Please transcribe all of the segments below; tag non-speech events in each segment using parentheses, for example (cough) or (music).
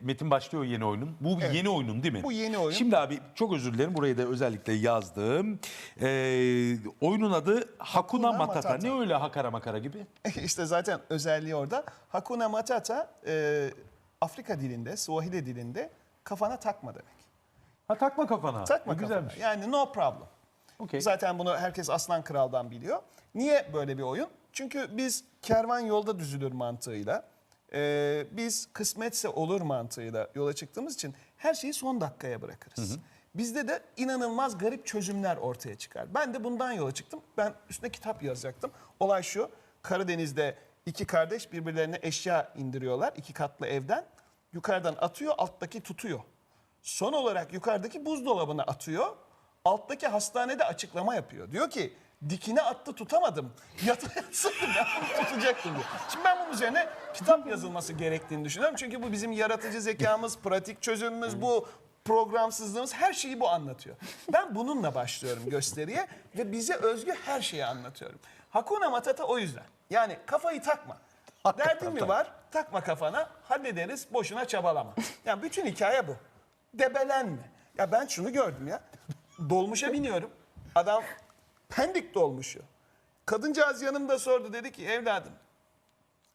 Metin başlıyor yeni oyunun. Bu bir yeni oyunun değil mi? Bu yeni oyun. Şimdi abi çok özür dilerim burayı da özellikle yazdım. Ee, oyunun adı Hakuna, Hakuna Matata. Matata. Ne öyle hakara makara gibi? (laughs) işte zaten özelliği orada. Hakuna Matata e, Afrika dilinde, Swahili dilinde kafana takma demek. Ha takma kafana. Takma kafana. Güzelmiş. Yani no problem. Okey. Zaten bunu herkes Aslan Kral'dan biliyor. Niye böyle bir oyun? Çünkü biz kervan yolda düzülür mantığıyla, e, biz kısmetse olur mantığıyla yola çıktığımız için her şeyi son dakikaya bırakırız. Bizde de inanılmaz garip çözümler ortaya çıkar. Ben de bundan yola çıktım. Ben üstüne kitap yazacaktım. Olay şu, Karadeniz'de iki kardeş birbirlerine eşya indiriyorlar iki katlı evden. Yukarıdan atıyor, alttaki tutuyor. Son olarak yukarıdaki buzdolabına atıyor. Alttaki hastanede açıklama yapıyor. Diyor ki dikine attı tutamadım. (laughs) Yata yatsaydım ben tutacaktım diyor. Şimdi ben bunun üzerine kitap yazılması gerektiğini düşünüyorum. Çünkü bu bizim yaratıcı zekamız, pratik çözümümüz, bu programsızlığımız her şeyi bu anlatıyor. Ben bununla başlıyorum gösteriye ve bize özgü her şeyi anlatıyorum. Hakuna Matata o yüzden. Yani kafayı takma. Derdin mi var? Takma kafana. Hallederiz. Boşuna çabalama. Yani bütün hikaye bu. Debelenme. Ya ben şunu gördüm ya. Dolmuşa biniyorum. Adam pendik dolmuşu. Kadıncağız yanımda sordu. Dedi ki evladım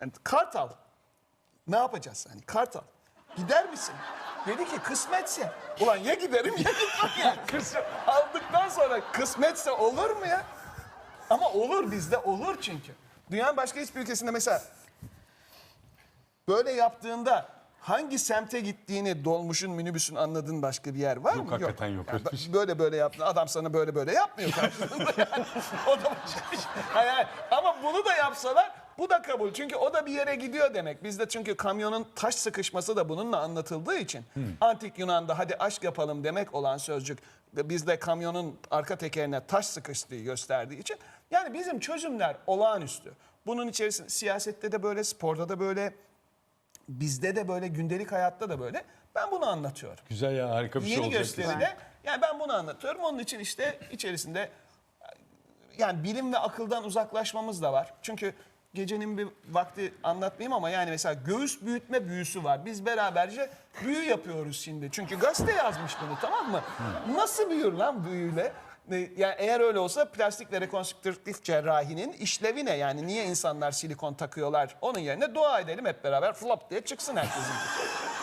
yani kart al. Ne yapacağız? Hani kart al. Gider misin? Dedi ki kısmetse. Ulan ya giderim ya gitmem ya. (laughs) Kısmet aldıktan sonra kısmetse olur mu ya? Ama olur bizde olur çünkü. Dünyanın başka hiçbir ülkesinde mesela böyle yaptığında hangi semte gittiğini dolmuşun minibüsün anladığın başka bir yer var Yok, mı? hakikaten yok. Yani böyle böyle yaptı. Adam sana böyle böyle yapmıyor karşılığında (laughs) yani. O da başka bir şey. Hayır, hayır. Ama bunu da yapsalar bu da kabul. Çünkü o da bir yere gidiyor demek. Bizde çünkü kamyonun taş sıkışması da bununla anlatıldığı için. Antik Yunan'da hadi aşk yapalım demek olan sözcük bizde kamyonun arka tekerine taş sıkıştığı gösterdiği için. Yani bizim çözümler olağanüstü. Bunun içerisinde siyasette de böyle, sporda da böyle, bizde de böyle, gündelik hayatta da böyle. Ben bunu anlatıyorum. Güzel ya harika bir şey Yeni olacak. gösteride yani ben bunu anlatıyorum. Onun için işte içerisinde yani bilim ve akıldan uzaklaşmamız da var. Çünkü gecenin bir vakti anlatmayayım ama yani mesela göğüs büyütme büyüsü var. Biz beraberce büyü yapıyoruz şimdi. Çünkü gazete yazmış bunu tamam mı? Nasıl büyür lan büyüyle? E, Yani eğer öyle olsa plastik ve rekonstrüktif cerrahinin işlevi ne? Yani niye insanlar silikon takıyorlar? Onun yerine dua edelim hep beraber flop diye çıksın herkesin.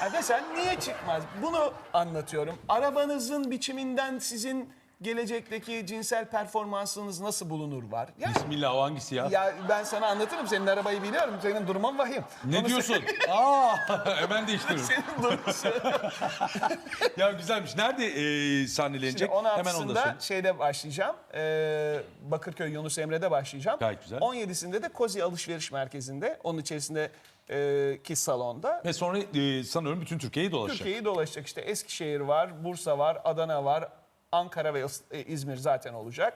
Ha desen niye çıkmaz? Bunu anlatıyorum. Arabanızın biçiminden sizin gelecekteki cinsel performansınız nasıl bulunur var. Yani, Bismillah o hangisi ya? ya ben sana anlatırım. Senin arabayı biliyorum. Senin durumun vahim. Ne Onu diyorsun? Aa (laughs) hemen (laughs) değiştiririm. Senin durumun (laughs) ya güzelmiş. Nerede e, sahnelenecek? Şimdi Hemen onu da 16'sında söyle. şeyde başlayacağım. Ee, Bakırköy Yunus Emre'de başlayacağım. Gayet güzel. 17'sinde de Kozi Alışveriş Merkezi'nde. Onun içerisinde e, ki salonda. Ve sonra e, sanıyorum bütün Türkiye'yi dolaşacak. Türkiye'yi dolaşacak. İşte Eskişehir var, Bursa var, Adana var, Ankara ve e, İzmir zaten olacak.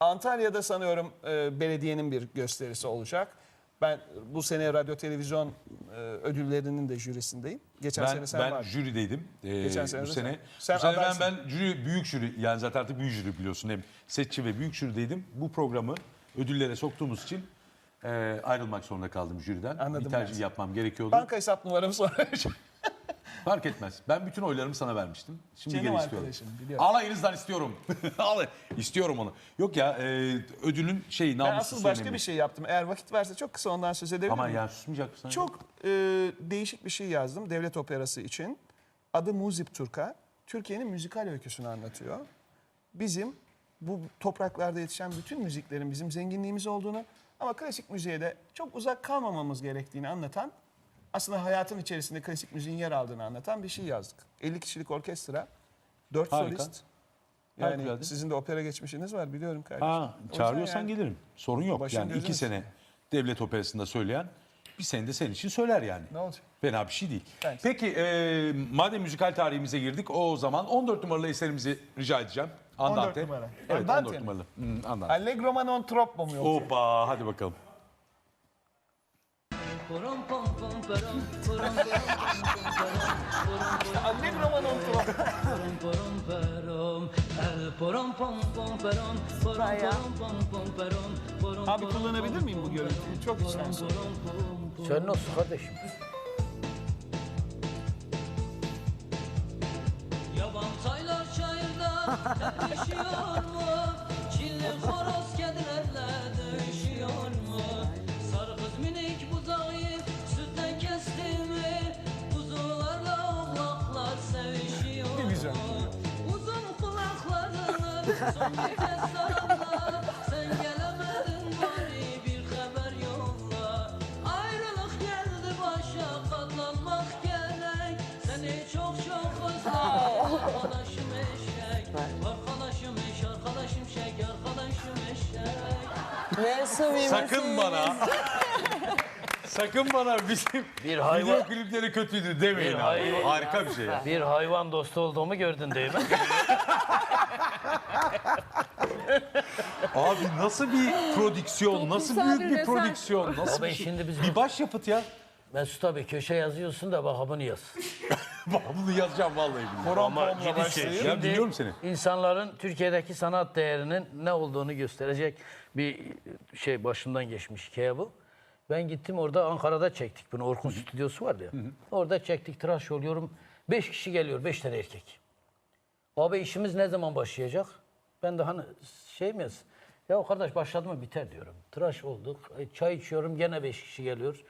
Antalya'da sanıyorum e, belediyenin bir gösterisi olacak. Ben bu sene radyo televizyon e, ödüllerinin de jürisindeyim. Geçen Ben, sene sen ben vardın. jürideydim. Ee, Geçen sene bu sene. sen. bu Sen sene ben, ben jüri, büyük jüri yani zaten artık büyük jüri biliyorsun. Hem setçi ve büyük jürideydim. Bu programı ödüllere soktuğumuz için e, ayrılmak zorunda kaldım jüriden. Anladım bir tercih yapmam gerekiyordu. Banka hesap numaramı sonra. (laughs) Fark etmez. Ben bütün oylarımı sana vermiştim. Şimdi Canım geri istiyorum. arkadaşım, biliyorum. Alayınızdan istiyorum. (laughs) Al, istiyorum onu. Yok ya e, ödülün şeyi Ben namusu asıl başka bir şey yaptım. Eğer vakit verse çok kısa ondan söz edebilir Ama miyim? yani susmayacak mısın? Çok e, değişik bir şey yazdım devlet operası için. Adı Muzip Turka. Türkiye'nin müzikal öyküsünü anlatıyor. Bizim bu topraklarda yetişen bütün müziklerin bizim zenginliğimiz olduğunu ama klasik müziğe de çok uzak kalmamamız gerektiğini anlatan aslında hayatın içerisinde klasik müziğin yer aldığını anlatan bir şey yazdık. 50 kişilik orkestra, 4 Harika. solist. Yani Harikulade. sizin de opera geçmişiniz var biliyorum kardeşim. Ha, O yüzden çağırıyorsan yani- gelirim. Sorun yok. Başın yani gözün iki sene devlet operasında söyleyen bir sene de senin için söyler yani. Ne olacak? Fena bir şey değil. Bence. Peki e, madem müzikal tarihimize girdik o zaman 14 numaralı eserimizi rica edeceğim. Andante. numara. Evet Andante 14 mi? numaralı. Hmm, Andante. Allegro ma non troppo mu yoksa? Hoppa hadi bakalım. Porom pom pom porom porom porom porom porom pom pom porom porom pom pom porom porom Abi kullanabilir miyim bu görüntüyü? Çok içten sonra. Sen nasıl kardeşim? Yaban taylar çayırda Erişiyor mu? Çinli horoz kendine Sakın bana Sakın bana bizim Bir hayvan- video klipleri kötüydü demeyin Bir abi. Harika bir şey ya. Bir hayvan dostu olduğumu gördün değil mi? (laughs) Abi nasıl bir prodüksiyon, nasıl Toplumsal büyük bir prodüksiyon, nasıl Abi bir şey. şimdi biz- Bir başyapıt ya. Mesut abi köşe yazıyorsun da bak bunu yaz. (laughs) Bak Bunu yazacağım vallahi billahi. Horon Ama ciddi şey. Ya biliyorum seni. İnsanların Türkiye'deki sanat değerinin ne olduğunu gösterecek bir şey başımdan geçmiş hikaye bu. Ben gittim orada Ankara'da çektik bunu. Orkun stüdyosu vardı ya. Orada çektik tıraş oluyorum. Beş kişi geliyor, beş tane erkek. Abi işimiz ne zaman başlayacak? Ben de hani şey miyiz? Ya kardeş başladı mı biter diyorum. Tıraş olduk. E, çay içiyorum gene beş kişi geliyor.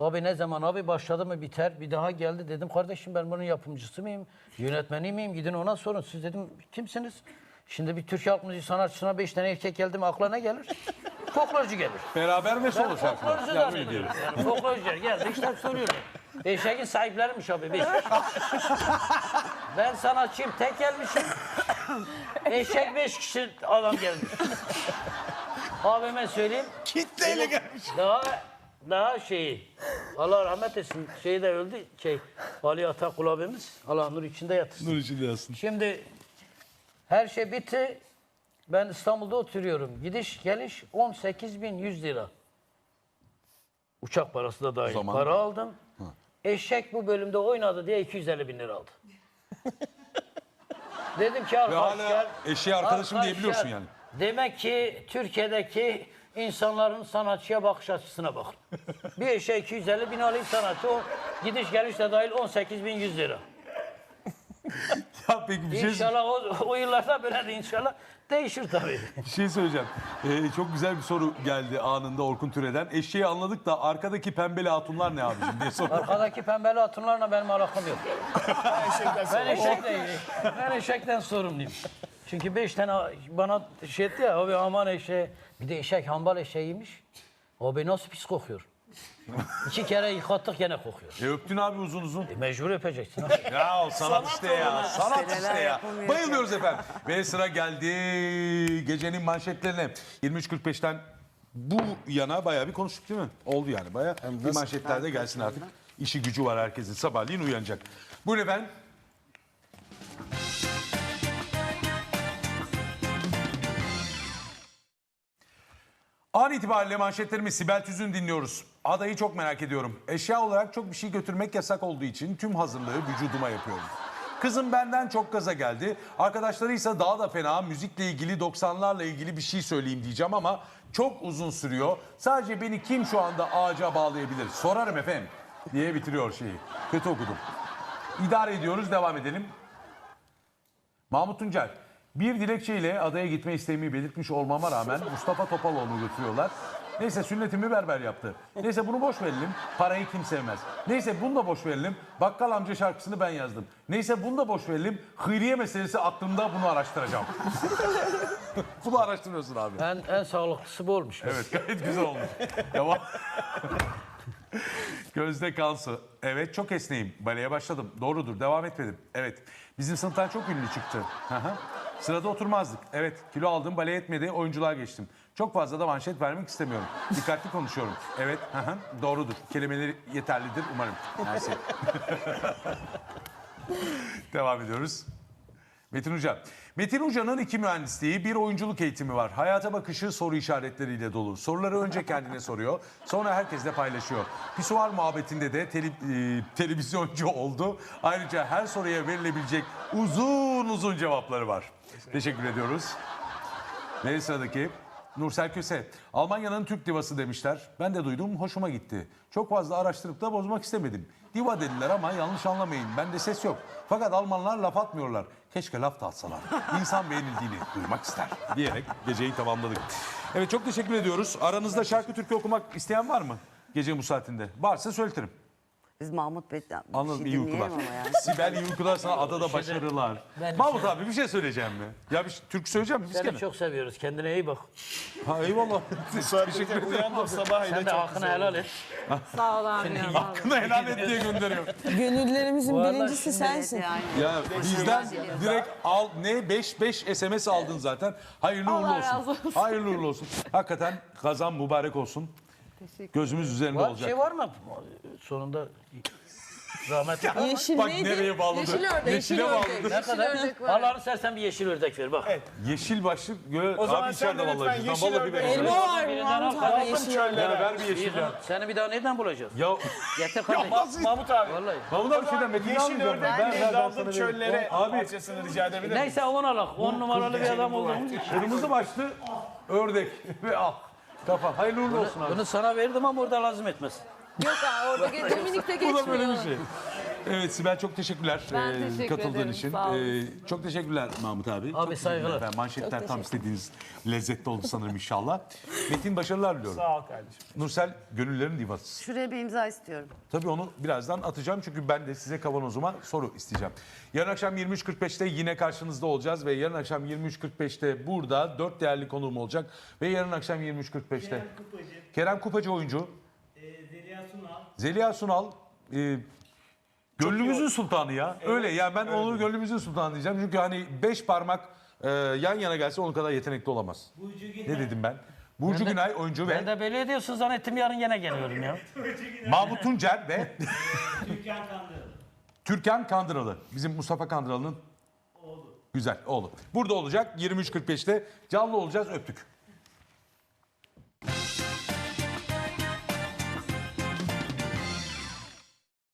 Abi ne zaman abi başladı mı biter. Bir daha geldi dedim kardeşim ben bunun yapımcısı mıyım? Yönetmeni miyim? Gidin ona sorun. Siz dedim kimsiniz? Şimdi bir Türk halk müziği sanatçısına beş tane erkek geldi mi aklına ne gelir? Folklorcu gelir. Beraber ve solo şarkılar. Folklorcu da diyelim. yani. Folklorcular geldi işte soruyorum. Eşeğin sahipleriymiş abi beş. Ben sanatçıyım tek gelmişim. Eşek beş kişi adam gelmiş. Abime söyleyeyim. Kitleyle gelmiş. Daha daha şeyi. Allah rahmet etsin. Şeyi de öldü. Şey, Ali Atakul abimiz. Allah nur içinde yatırsın. Nur içinde yazsın. Şimdi her şey bitti. Ben İstanbul'da oturuyorum. Gidiş geliş 18.100 lira. Uçak parası da dahil. zaman- Para aldım. Eşek bu bölümde oynadı diye 250 bin lira aldı. (laughs) Dedim ki Ve arkadaşlar... hala eşeğe arkadaşım diyebiliyorsun yani. Demek ki Türkiye'deki insanların sanatçıya bakış açısına bak. (laughs) bir eşeğe 250 bin alayım sanatçı. O gidiş geliş de dahil 18.100 lira. (laughs) Ya peki bir şey, İnşallah o, o yıllarda böyle de inşallah değişir tabii. bir şey söyleyeceğim. Ee, çok güzel bir soru geldi anında Orkun Türe'den. Eşeği anladık da arkadaki pembeli hatunlar ne abicim diye soruyor. Arkadaki pembeli hatunlarla benim alakam yok. Ben eşekle, ben eşekten sorumluyum. Çünkü beş tane bana şey etti ya abi aman eşeğe. Bir de eşek hambal eşeğiymiş. Abi nasıl pis kokuyor. İki kere yıkattık gene kokuyor. E öptün abi uzun uzun. E, mecbur öpeceksin. abi. Ya o sanat, işte ya. Sanat İşte ya. Bayılıyoruz efendim. Ve sıra geldi gecenin manşetlerine. 23.45'ten bu yana bayağı bir konuştuk değil mi? Oldu yani bayağı. Bir manşetler de gelsin artık. İşi gücü var herkesin. Sabahleyin uyanacak. Buyurun efendim. An itibariyle manşetlerimiz Sibel Tüzün dinliyoruz. Adayı çok merak ediyorum. Eşya olarak çok bir şey götürmek yasak olduğu için tüm hazırlığı vücuduma yapıyorum. Kızım benden çok gaza geldi. Arkadaşları ise daha da fena müzikle ilgili 90'larla ilgili bir şey söyleyeyim diyeceğim ama çok uzun sürüyor. Sadece beni kim şu anda ağaca bağlayabilir? Sorarım efendim diye bitiriyor şeyi. Kötü okudum. İdare ediyoruz devam edelim. Mahmut Tuncel. Bir dilekçeyle adaya gitme isteğimi belirtmiş olmama rağmen Mustafa Topaloğlu'nu götürüyorlar. Neyse sünnetimi berber yaptı. Neyse bunu boş verelim. Parayı kim sevmez. Neyse bunu da boş verelim. Bakkal amca şarkısını ben yazdım. Neyse bunu da boş verelim. Hıyriye meselesi aklımda bunu araştıracağım. (laughs) bunu araştırıyorsun abi. En, en sağlıklısı bu olmuş. Evet gayet güzel olmuş. (laughs) Devam. Gözde Kansu. Evet çok esneyim. Baleye başladım. Doğrudur. Devam etmedim. Evet. Bizim sınıftan çok ünlü çıktı. Hı hı. Sırada oturmazdık. Evet. Kilo aldım. Bale etmedi. Oyunculuğa geçtim. Çok fazla da manşet vermek istemiyorum. Dikkatli konuşuyorum. Evet. Hı hı. Doğrudur. Kelimeleri yeterlidir umarım. Neyse. (laughs) Devam ediyoruz. Metin Hoca. Metin Hoca'nın iki mühendisliği, bir oyunculuk eğitimi var. Hayata bakışı soru işaretleriyle dolu. Soruları önce kendine soruyor, sonra herkesle paylaşıyor. Pisuar muhabbetinde de tele- e, televizyoncu oldu. Ayrıca her soruya verilebilecek uzun uzun cevapları var. Teşekkür ediyoruz. Ve sıradaki Nursel Köse. Almanya'nın Türk divası demişler. Ben de duydum, hoşuma gitti. Çok fazla araştırıp da bozmak istemedim. Diva dediler ama yanlış anlamayın. Bende ses yok. Fakat Almanlar laf atmıyorlar. Keşke laf da atsalar. İnsan beğenildiğini duymak ister. Diyerek geceyi tamamladık. Evet çok teşekkür ediyoruz. Aranızda şarkı türkü okumak isteyen var mı? Gece bu saatinde. Varsa söyletirim. Biz Mahmut Bey'den bir Anladım şey iyi uykular. dinleyelim ama yani. (laughs) Sibel iyi uykular sana adada başarılar. Ben- Mahmut abi bir şey söyleyeceğim mi? Ya bir şey- türkü söyleyeceğim mi? Biz Seni gene. çok seviyoruz. Kendine iyi bak. Ha eyvallah. Müsaadenizle uyandım sabah Sen de hakkını helal et. (laughs) Sağ ol abi. ya, vallahi. Hakkını helal et diye gönderiyor. Gönüllerimizin Vallahi birincisi şimdi- sensin. Yani. Ya bizden direkt al ne 5 5 SMS aldın zaten. Hayırlı uğurlu Allah olsun. razı olsun. Hayırlı uğurlu olsun. Hakikaten kazan mübarek olsun. Gözümüz üzerinde Var, olacak. şey var mı? Sonunda rahmetli. Yeşil Bak neydi? nereye bağladı? Yeşil ördek. Yeşile Yeşil bağladı. ördek. Ne Yeşil kadar? ördek var. Allah'ını sersen bir yeşil ördek ver bak. Yeşil başlık. Gö- O zaman abi sen de içeride lütfen vallahi. Bizden yeşil vallahi bir ördek ver. Elma var Birinden Mahmut al, abi al, yeşil çöllere. ördek. Ya ver bir yeşil ya. Seni bir daha nereden bulacağız? Ya Getir kardeşim. Mahmut abi. Vallahi. Mahmut abi şeyden Metin'i Yeşil almayacağım ben. Ördek ben daldım sana çöllere. Abi parçasını rica edebilir miyim? Neyse on alak. On numaralı bir adam olduğumuz için. kırmızı başlı ördek ve al. Kafa. Hayırlı uğurlu olsun abi. Bunu sana verdim ama orada lazım etmez. Yok abi orada (laughs) Dominik'te Bu da böyle bir geçmiyor. şey. Evet Sibel çok teşekkürler Ben teşekkür katıldığın ederim, için. sağ olun. Çok teşekkürler Mahmut abi. Çok teşekkürler saygılar. efendim. Manşetler tam istediğiniz lezzetli oldu sanırım inşallah. Metin başarılar diliyorum. Sağ ol kardeşim. Nursel gönüllerin divası. Şuraya bir imza istiyorum. Tabii onu birazdan atacağım çünkü ben de size kavanozuma soru isteyeceğim. Yarın akşam 23.45'te yine karşınızda olacağız ve yarın akşam 23.45'te burada dört değerli konuğum olacak. Ve yarın akşam 23.45'te Kerem Kupacı oyuncu, Zeliha Sunal, Zeliha Sunal, e, gönlümüzün sultanı ya. Öyle ya ben onu gönlümüzün sultanı diyeceğim. Çünkü hani beş parmak e, yan yana gelse onun kadar yetenekli olamaz. Burcu Ne Günay, dedim ben? Burcu Günay oyuncu Ben ve de böyle ediyorsun zannettim yarın gene geliyorum ya. (laughs) Mahmut Tuncer ve (laughs) Türkan Kandıralı. Türkan Kandıralı. Bizim Mustafa Kandıralı'nın Oğlu. güzel oğlu. Burada olacak 23.45'te canlı olacağız öptük.